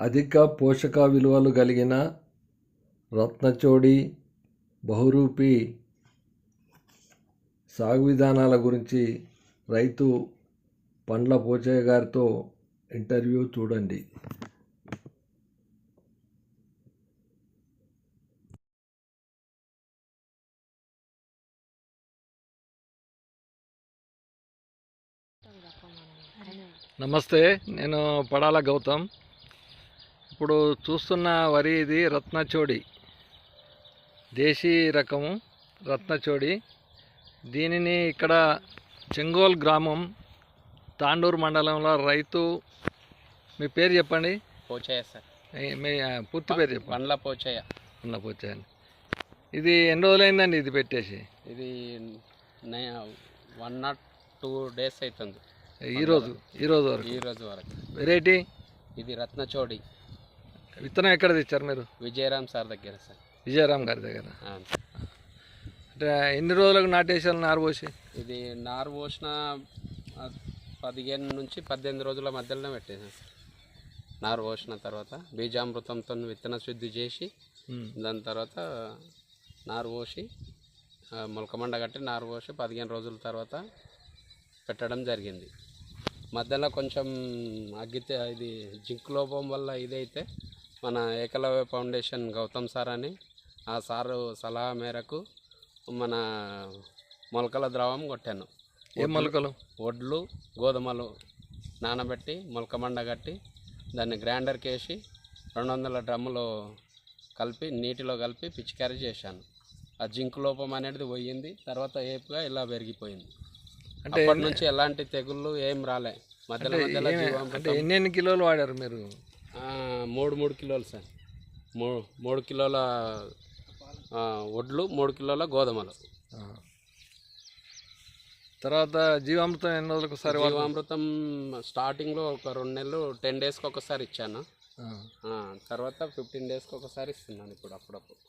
అధిక పోషక విలువలు కలిగిన రత్నచోడి బహురూపి సాగు విధానాల గురించి రైతు పండ్ల పోచయ్య గారితో ఇంటర్వ్యూ చూడండి. నమస్తే నేను పడాల గౌతమ్. ఇప్పుడు చూస్తున్న వరి ఇది రత్నచోడి. దేశీ రకము రత్నచోడి. దీనిని ఇక్కడ చెంగోల్ గ్రామం తాండూరు మండలంలో రైతు మీ పేరు చెప్పండి? పోచయ్య సార్. మీ- పూర్తి పేరు చెప్పండి. పండ్ల పోచయ్య. ఉన్న పోచాను ఇది ఎన్ని రోజులైందండి ఇది పెట్టేసి? ఇది వన్ నాట్ టూ డేస్ అవుతుంది ఈరోజు ఈరోజు వరకు. ఈ రోజు వరకు. వెరైటీ? ఇది రత్నచోడి. విత్తనం ఎక్కడ తెచ్చారు మీరు? విజయరామ్ సార్ దగ్గర సార్. విజయరామ్ గారి దగ్గర. అంటే ఎన్ని రోజులకు నాటేసారు నారు పోసి? ఇది నారు పోసిన పదిహేను నుంచి పద్దెనిమిది రోజుల మధ్యలోనే పెట్టేసాం సార్ నారు పోసిన తర్వాత బీజామృతంతో విత్తన శుద్ధి చేసి. దాని తర్వాత నారు పోసి మొలకమండ కట్టి నారు పోసి పదిహేను రోజుల తర్వాత పెట్టడం జరిగింది. మధ్యలో కొంచెం అగ్గితే ఇది జింక్ లోపం వల్ల ఇదైతే మన ఏకలవ్య ఫౌండేషన్ గౌతమ్ సార్ అని ఆ సారు సలహా మేరకు మన మొలకల ద్రవం కొట్టాను. ఏ మొలకలు? వడ్లు గోధుమలు నానబెట్టి మొలకమండ కట్టి దాన్ని గ్రైండర్కి వేసి రెండు వందల డ్రమ్ములో కలిపి నీటిలో కలిపి పిచికారీ చేశాను. ఆ జింక్ లోపం అనేది పోయింది తర్వాత ఏపుగా ఇలా పెరిగిపోయింది. అంటే అప్పటి నుంచి ఎలాంటి తెగుళ్ళు ఏం రాలే. మధ్యలో మధ్యలో ఎన్ని ఎన్ని కిలోలు వాడారు మీరు? మూడు మూడు కిలోలు సార్. మూడు మూడు కిలోల వడ్లు మూడు కిలోల గోధుమలు. తర్వాత జీవామృతం ఎన్ని రోజులకు ఒకసారి జీవామృతం స్టార్టింగ్లో ఒక రెండు నెలలు టెన్ డేస్కి ఒకసారి ఇచ్చాను. తర్వాత ఫిఫ్టీన్ డేస్కి ఒకసారి ఇస్తున్నాను ఇప్పుడు అప్పుడప్పుడు.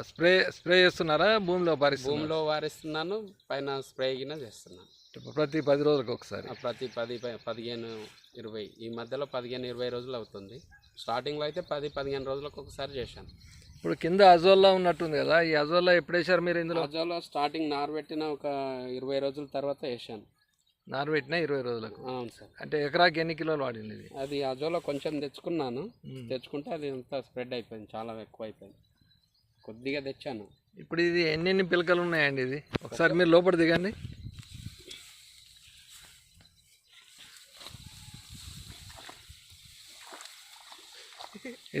స్ప్రే స్ప్రే చేస్తున్నారా? భూమిలో పరిస్థితి భూమిలో వారిస్తున్నాను పైన స్ప్రే గిన చేస్తున్నాను. ప్రతి పది రోజులకు ఒకసారి. ప్రతి పది ప- పదిహేను ఇరవై ఈ మధ్యలో పదిహేను ఇరవై రోజులు అవుతుంది. స్టార్టింగ్లో అయితే పది పదిహేను రోజులకు ఒకసారి చేశాను. ఇప్పుడు కింద అజోల్లా ఉన్నట్టుంది కదా ఈ అజోల్లా ఎప్పుడు వేసారు మీరు ఇందులో? రోజులో స్టార్టింగ్ నారు పెట్టిన ఒక ఇరవై రోజుల తర్వాత వేసాను నారు పెట్టినా ఇరవై రోజులకు? అవును సార్. అంటే ఎకరాకి ఎన్ని కిలోలు వాడింది అది అజోలో కొంచెం తెచ్చుకున్నాను. తెచ్చుకుంటే అది అంతా స్ప్రెడ్ అయిపోయింది చాలా ఎక్కువ అయిపోయింది. కొద్దిగా తెచ్చాను. ఇప్పుడు ఇది ఎన్ని ఎన్ని పిలకలు ఉన్నాయండి ఇది? ఒకసారి మీరు లోపల దిగండి.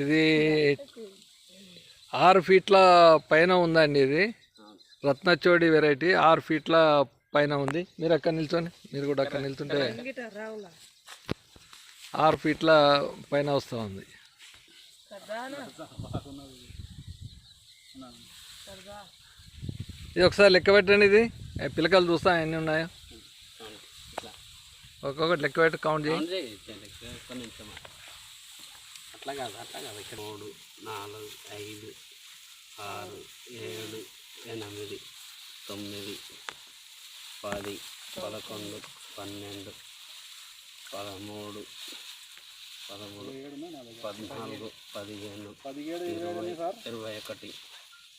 ఇది ఆరు ఫీట్ల పైన ఉందండి ఇది. రత్నచోడి వెరైటీ ఆరు ఫీట్ల పైన ఉంది. మీరు అక్కడ నిల్చొని మీరు కూడా అక్కడ నిల్చుంటే ఆరు ఫీట్ల పైన వస్తూ ఉంది. ఇది ఒకసారి లెక్క పెట్టండి ఇది. ఏ పిలకలు చూస్తా ఎన్ని ఉన్నాయో. ఒక్కొక్కటి లెక్క పెట్టి కౌంట్ చేయి. ఆన్ చేయి, చేయి, ఒక్క నిమిషం ఆగు. అట్లా కాదు అట్లా కాదు. ఇక్కడ మూడు నాలుగు ఐదు ఆరు ఏడు ఎనిమిది తొమ్మిది పది పదకొండు పన్నెండు పదమూడు పదమూడు పద్నాలుగు పదిహేను ఇరవై ఇరవై ఒకటి.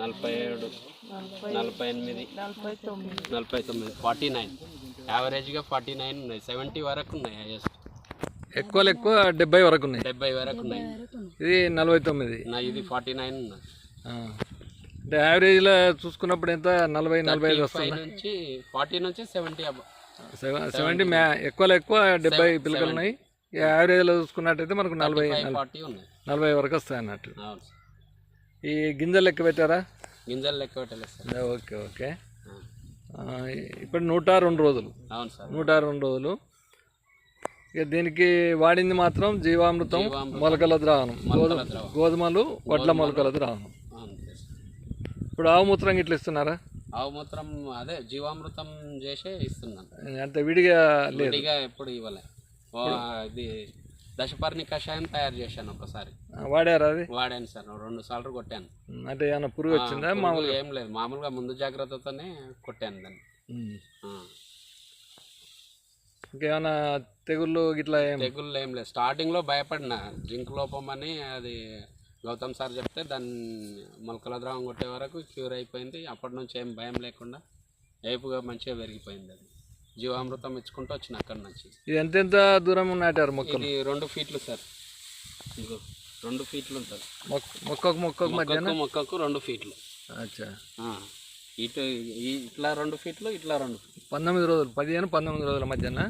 నలభై ఏడు నలభై ఎనిమిది నలభై తొమ్మిది. Forty nine. యావరేజ్గా ఫార్టీ నైన్ ఉన్నాయి. సెవెంటీ వరకు ఉన్నాయి హైయెస్ట్ ఎక్కువలో ఎక్కువ డెబ్బై వరకు ఉన్నాయి. డెబ్బై వరకు ఉన్నాయి. ఇది నలభై తొమ్మిది. నా ఇది ఫార్టీ నైన్ ఉన్నాయి. అంటే యావరేజ్లో చూసుకున్నప్పుడు ఎంత? నలభై నలభై ఐదు వస్తుంది నుంచి ఫార్టీ నుంచి సెవెంటీ అబ్బా సెవెంటీ మ్యా ఎక్కువలో ఎక్కువ డెబ్బై పిలకలు ఉన్నాయి. యావరేజ్లో చూసుకున్నట్టయితే మనకు నలభై ఫైవ్ ఫార్టీ ఉన్నాయి. నలభై వరకు వస్తాయి అన్నట్టు. ఈ గింజలు లెక్క పెట్టారా? గింజలు లెక్క పెట్టలేదు సార్. Okay okay. ఇప్పుడు నూట రెండు రోజులు. అవును సార్. నూట రెండు రోజులు. ఇక దీనికి వాడింది మాత్రం జీవామృతం మొలకల ద్రావణం. గోధుమలు వడ్ల మొలకల ద్రావణం. ఇప్పుడు ఆవు మూత్రం ఇట్లా ఇస్తున్నారా? ఆవు మూత్రం అదే జీవామృతం చేసే ఇస్తున్నాను. అంత విడిగా లేదు. విడిగా ఎప్పుడు ఇవ్వలే. ఇది దశపర్ణి కషాయం తయారు చేశాను ఒకసారి వాడారా అది? వాడాను సార్ రెండు సార్లు కొట్టాను. అంటే ఏమైనా పురుగు వచ్చిందా? మామూలుగా? ఏం లేదు మామూలుగా ముందు జాగ్రత్తతోనే కొట్టాను దాన్ని. ఇంకేమైనా తెగుళ్ళు ఇట్లా తెగుళ్ళు ఏం లేదు. స్టార్టింగ్లో భయపడిన జింక్ లోపం అని అది గౌతమ్ సార్ చెప్తే దాన్ని మొలకల ద్రవం కొట్టే వరకు క్యూర్ అయిపోయింది. అప్పటి నుంచి ఏం భయం లేకుండా ఏపుగా మంచిగా పెరిగిపోయింది అది. జీవామృతం ఇచ్చుకుంటూ వచ్చిన అక్కడి నుంచి. ఇది ఎంతెంత దూరం నాటారు మొక్కలు? ఇది రెండు ఫీట్లు సార్. ఇదిగో రెండు ఫీట్లు ఉంటుంది మొక్క మొక్కకు మొక్కకు మధ్య మొక్కకు రెండు ఫీట్లు. అచ్చా. ఆ. ఇటు ఇట్లా రెండు ఫీట్లు ఇట్లా రెండు పంతొమ్మిది రోజులు పదిహేను పంతొమ్మిది రోజుల మధ్యన.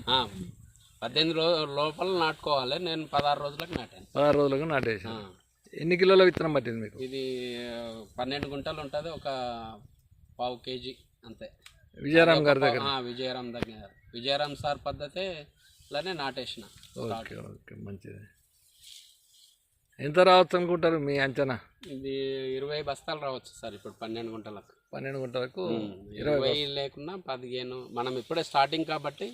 పద్దెనిమిది రోజుల లోపల నాటుకోవాలి. నేను పదహారు రోజులకు నాటాను. పదహారు రోజులకు నాటేసి ఆ. ఎన్ని కిలోల విత్తనం పట్టింది మీకు? ఇది పన్నెండు గుంటలు ఉంటుంది. ఒక పావు కేజీ అంతే. విజయరామ్ గారి దగ్గర. విజయరామ్ దగ్గర. విజయరామ్ సార్ పద్ధతే ఇలానే నాటేసిన. ఓకే ఓకే మంచిది. ఎంత రావచ్చు అనుకుంటారు మీ అంచనా? ఇది ఇరవై బస్తాలు రావచ్చు సార్ ఇప్పుడు పన్నెండు గుంటలకు. పన్నెండు గంటలకు ఇరవై లేకున్నా పదిహేను మనం ఇప్పుడే స్టార్టింగ్ కాబట్టి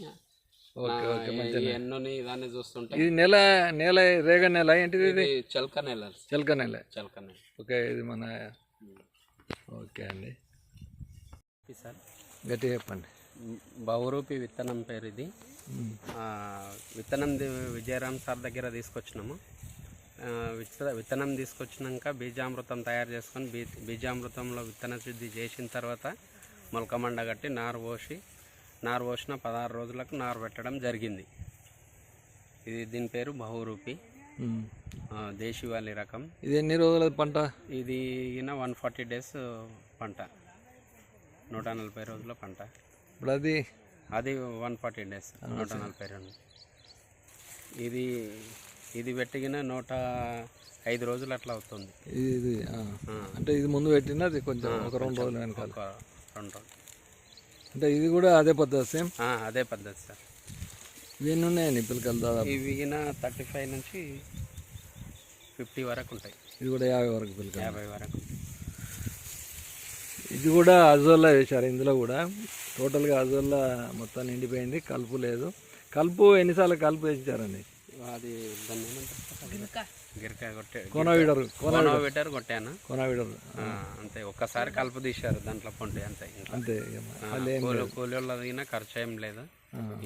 ఎన్నుని దాన్ని చూస్తుంటే ఇది నెల నెల రేగ నెల ఏంటిది ఇది? ఇది చిలక నెల చిలక నెల. చిలక నెల. ఓకే ఇది మన ఓకే అండి. సార్. గట్టిగా చెప్పండి. బహురూపి విత్తనం పేరు ఇది విత్తనం విజయరామ్ సార్ దగ్గర తీసుకొచ్చినాము. విత్తనం తీసుకొచ్చినాక బీజామృతం తయారు చేసుకొని బీ బీజామృతంలో విత్తన శుద్ధి చేసిన తర్వాత మొలకమండ కట్టి నారు పోసి నారు పోసిన పదహారు రోజులకు నారు పెట్టడం జరిగింది. ఇది దీని పేరు బహురూపి. దేశీవాలి రకం. ఇది ఎన్ని రోజుల పంట? ఇది వన్ ఫార్టీ డేస్ పంట. నూట నలభై రోజుల పంట. ఇప్పుడు అది అది వన్ ఫార్టీ డేస్ నూట నలభై రెండు. ఇది ఇది పెట్టిన నూట ఐదు రోజులు అట్లా అవుతుంది. ఇది. అంటే ఇది ముందు పెట్టిన అది కొంచెం ఒక రెండు రోజులు వెనకాల. ఒక రెండు రోజులు. అంటే ఇది కూడా అదే పద్ధతి సేమ్? అదే పద్ధతి సార్. ఇవన్నీ ఉన్నాయండి పిల్లకలు దాదాపు? ఇవి థర్టీ ఫైవ్ నుంచి ఫిఫ్టీ వరకు ఉంటాయి. ఇది కూడా యాభై వరకు పిల్లకలు యాభై వరకు. ఇది కూడా అజోల్లా వేశారు ఇందులో కూడా. టోటల్గా అజోల్లా మొత్తం నిండిపోయింది. కలుపు లేదు. కలుపు ఎన్నిసార్లు కలుపు వేయించారండి? అది కోనవీడరు. కోనోమీటర్ కొట్టాను. కోనవీడరు. అంతే. ఒక్కసారి కలుపు తీశారు దాంట్లో పొంటి అంతే అంతే కూలి కూలి ఖర్చు ఏం లేదు.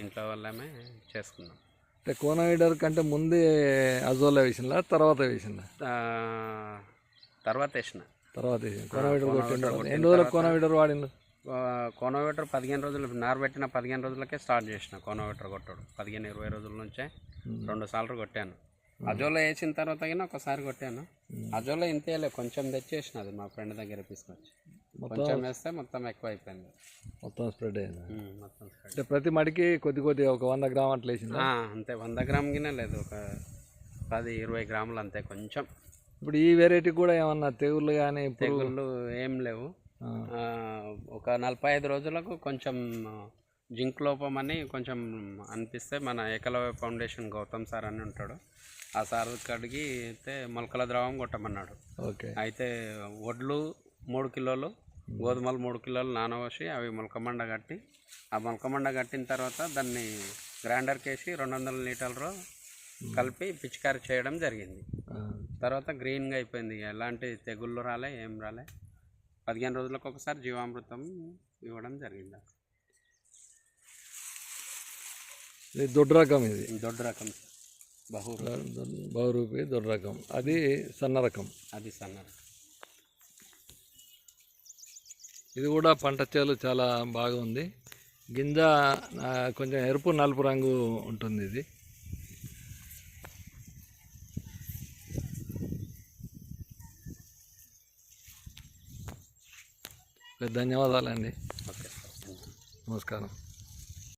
ఇంట్లో వాళ్ళమే చేసుకున్నాం. అంటే కోనవీడర్ కంటే ముందే అజోల్లా వేసిందా తర్వాత వేసిందా ఆ, తర్వాత వేసిన. తర్వాత తర్వాత ఎన్ని రోజులకు కోనవీడర్ వాడిండు? కోనోవేటర్ పదిహేను రోజులు నారు పెట్టిన పదిహేను రోజులకే స్టార్ట్ చేసిన కోనోవేటర్ కొట్టడు. పదిహేను ఇరవై రోజుల నుంచే రెండు సార్లు కొట్టాను. అజోలో వేసిన తర్వాత అయినా ఒకసారి కొట్టాను. అజోలో ఇంతేలే కొంచెం తెచ్చేసిన అది మా ఫ్రెండ్ దగ్గర తీసుకొచ్చి. కొంచెం వేస్తే మొత్తం ఎక్కువ అయిపోయింది మొత్తం స్ప్రెడ్ అయింది? మొత్తం. అంటే ప్రతి మడికి కొద్ది కొద్ది ఒక వంద గ్రామ్ అట్లా వేసిందా? అంతే వంద గ్రామ్ గినే లేదు. ఒక పది ఇరవై గ్రాములు అంతే కొంచెం. ఇప్పుడు ఈ వెరైటీ కూడా ఏమన్నా తెగుళ్ళు కానీ తెగుళ్ళు ఏం లేవు. ఒక నలభై ఐదు రోజులకు కొంచెం జింక్ లోపం అని కొంచెం అనిపిస్తే మన ఏకలవ్య ఫౌండేషన్ గౌతమ్ సార్ అని ఉంటాడు. ఆ సార్ కడిగి అయితే మొలకల ద్రవం కొట్టమన్నాడు. ఓకే. అయితే వడ్లు మూడు కిలోలు గోధుమలు మూడు కిలోలు నానబోసి అవి మొలకమండ కట్టి ఆ మొలకమండ కట్టిన తర్వాత దాన్ని గ్రైండర్కి వేసి రెండు వందల లీటర్లు కలిపి పిచికారి చేయడం జరిగింది. తర్వాత గ్రీన్గా అయిపోయింది. ఎలాంటి తెగుళ్ళు రాలే ఏం రాలే. పదిహేను రోజులకు ఒకసారి జీవామృతం ఇవ్వడం జరిగింది. ఇది దొడ్డు రకం ఇది. దొడ్డ రకం. బహు బహురూపి దొడ్డు రకం. అది సన్న రకం. అది సన్న రకం. ఇది కూడా పంట చేలు చాలా బాగుంది. గింజ కొంచెం ఎరుపు నలుపు రంగు ఉంటుంది ఇది. ధన్యవాదాలండి. నమస్కారం.